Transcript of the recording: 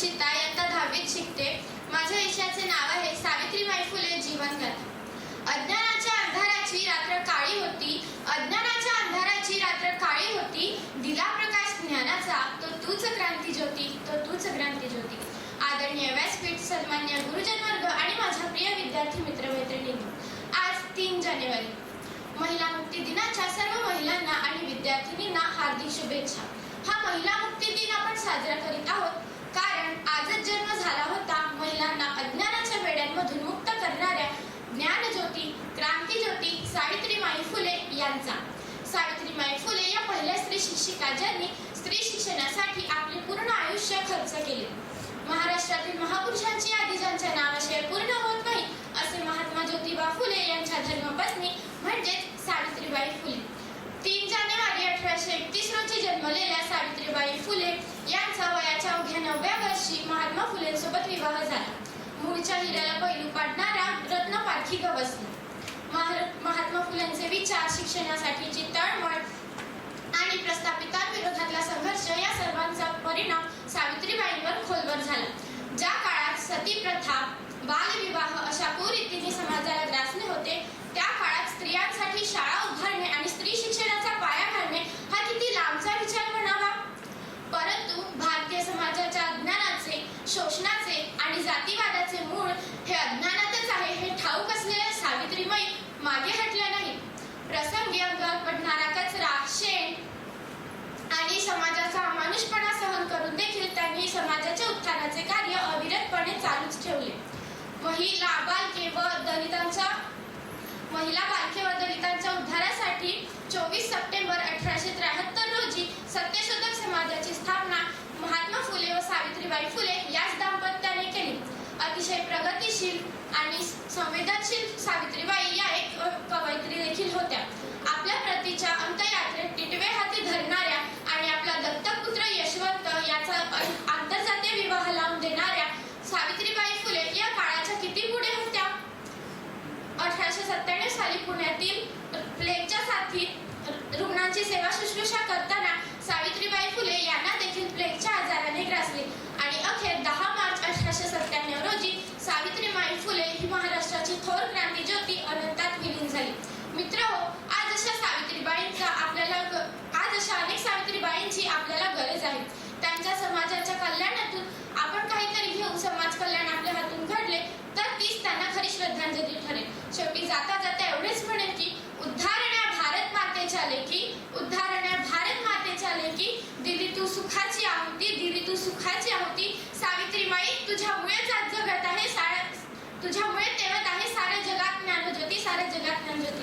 हर्षिता यंदा दहावीत शिकते. माझ्या विषयाचे नाव आहे सावित्रीबाई फुले जीवनगाथा अज्ञानाच्या अंधाराची रात्र काळी होती. अज्ञानाच्या अंधाराची रात्र काळी होती. दिला प्रकाश ज्ञानाचा तो तूच क्रांती ज्योती तो तूच क्रांती ज्योती. आदरणीय व्यासपीठ सन्मान्य गुरुजन वर्ग आणि माझ्या प्रिय विद्यार्थी मित्रमैत्रिणी आज तीन जानेवारी. महिला मुक्ती दिनाच्या सर्व महिलांना आणि विद्यार्थिनींना हार्दिक शुभेच्छा. हा महिला मुक्ती दिन आपण साजरा करीत आहोत कारण आजच जन्म झाला होता महिलांना अज्ञानाच्या वेड्यांमधून मुक्त करणाऱ्या ज्ञानज्योती क्रांतीज्योती सावित्रीमाई फुले यांचा सावित्रीमाई फुले या पहिल्या स्त्री शिक्षिका ज्यांनी स्त्री शिक्षणासाठी आपले पूर्ण आयुष्य खर्च केले. महाराष्ट्रातील महापुरुषांची यादी ज्यांच्या नावाशिवाय पूर्ण होत नाही असे महात्मा ज्योतिबा फुले यांच्या धर्मपत्नी म्हणजेच सावित्रीबाई फुले. तीन जानेवारी अठराशे एकतीस रोजी जन्मलेल्या सावित्रीबाई फुले यांचा वयाच्या अवघ्या नवव्या वर्षी महात्मा फुलेंसोबत विवाह झाला. मूळच्या हिऱ्याला पैलू पाडणारा रत्न पारखी गवसला महात्मा फुलेंचे विचार शिक्षणासाठीची तळमळ शोषणाचे आणि जातीवादाचे मूळ हे अज्ञानातच आहे हे ठाऊक असलेल्या सावित्रीबाई मागे हटल्या नाही प्रसंगी अंगावर पडणारा कचरा शेण आणि समाजाचा अमानुषपणा सहन करून देखील त्यांनी समाजाच्या उत्थानाचे कार्य अविरतपणे चालूच ठेवले. महिला बालके व दलितांच्या महिला बालके व दलितांच्या उद्धारासाठी चोवीस सप्टेंबर अठराशे त्र्याहत्तर रोजी सत्यशोधक समाजाची स्थापना महात्मा फुले व सावित्रीबाई फुले याच दाम्पत्याने केली अतिशय प्रगतिशील आणि संवेदनशील सावित्रीबाई या एक कवयित्री देखील होत्या. कल्याणातून आपण काहीतरी घेऊन समाज कल्याण आपल्या हातून घडले तर तीच त्यांना खरी श्रद्धांजली ठरेल. शेवटी जाता जाता एवढेच म्हणेल की उद्धारण्या भारत मातेच्या लेखी उद्धारण्या भारत मातेच्या लेखी दिली तू सुखाची आहुती दिली तू सुखाची आहुती सावित्रीमाई तुझ्यामुळेच आज जगत आहे साऱ्या तुझ्यामुळे तेवत आहे साऱ्या जगात ज्ञानज्योती साऱ्या जगात ज्ञानज्योती